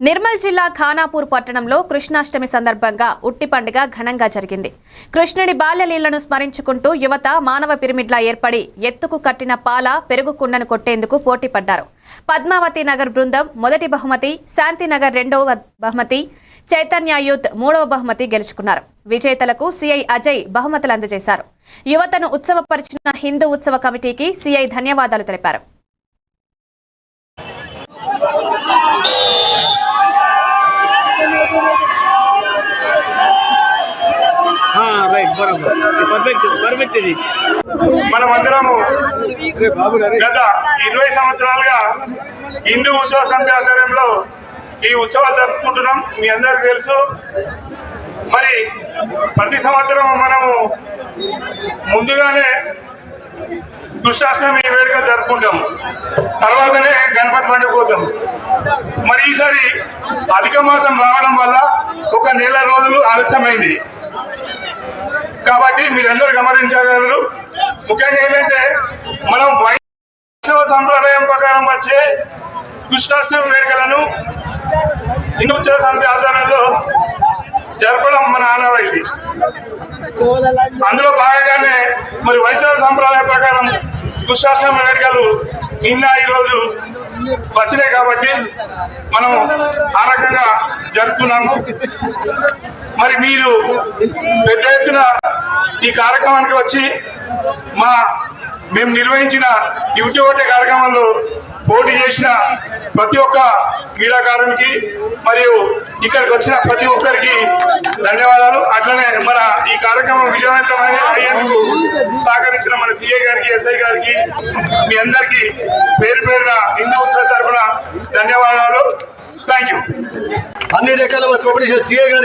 నిర్మల్ జిల్లా ఖానాపూర్ పట్టణంలో కృష్ణాష్టమి సందర్భంగా ఉట్టి పండుగ ఘనంగా జరిగింది. కృష్ణుడి బాల్యలీలను స్మరించుకుంటూ యువత మానవ పిరమిడ్లా ఏర్పడి ఎత్తుకు కట్టిన పాల పెరుగు కుండను కొట్టేందుకు పోటీ పడ్డారు పద్మావతి నగర్ బృందం మొదటి బహుమతి శాంతినగర్ రెండవ బహుమతి చైతన్య యూత్ మూడవ బహుమతి గెలుచుకున్నారు. విజేతలకు సిఐ అజయ్ బహుమతులు అందజేశారు. యువతను ఉత్సవపరిచిన హిందూ ఉత్సవ కమిటీకి సిఐ ధన్యవాదాలు తెలిపారు. పర్ఫెక్ట్ పర్ఫెక్ట్ ఇది. మనమందరము గత ఇరవై సంవత్సరాలుగా హిందూ ఉత్సవ సమితి ఆధ్వర్యంలో ఈ ఉత్సవాలు జరుపుకుంటున్నాం. మీ అందరికీ తెలుసు. మరి ప్రతి సంవత్సరం మనము ముందుగానే కృష్ణాష్టమి వేడుక జరుపుకుంటాం. తర్వాతనే గణపతి పండుగ పోతాం. మరి ఈసారి అధిక మాసం రావడం వల్ల ఒక నెల రోజులు ఆలస్యమైంది. మీరందరూ గమనించగలరు. ముఖ్యంగా ఏంటంటే మనం వైష్ణవ సంప్రదాయం ప్రకారం వచ్చే కృష్ణాష్టమి వేడుకలను హిందూ ఉత్సవ సమితి ఆధ్వర్యంలో జరపడం మన ఆనవాయితీ. అందులో భాగంగానే మరి వైష్ణవ సంప్రదాయం ప్రకారం కృష్ణాష్టమి వేడుకలు నిన్న ఈరోజు వచ్చినాయి కాబట్టి మనం ఆ రకంగా జరుపుకున్నాము మరి మీరు పెద్ద ఎత్తున ఈ కార్యక్రమానికి వచ్చి మా మేము నిర్వహించిన యువతి ఓటే కార్యక్రమంలో పోటీ చేసిన ప్రతి ఒక్క క్రీడాకారునికి మరియు ఇక్కడికి వచ్చిన ప్రతి ఒక్కరికి ధన్యవాదాలు. అట్లనే మన ఈ కార్యక్రమం విజయవంతం అయ్యేందుకు సహకరించిన మన సిఏ గారికి ఎస్ఐ గారికి మీ అందరికీ పేరు పేరున హిందూ ఉత్సవ తరఫున ధన్యవాదాలు. థ్యాంక్ యూ అన్ని రకాల సిఏ గారు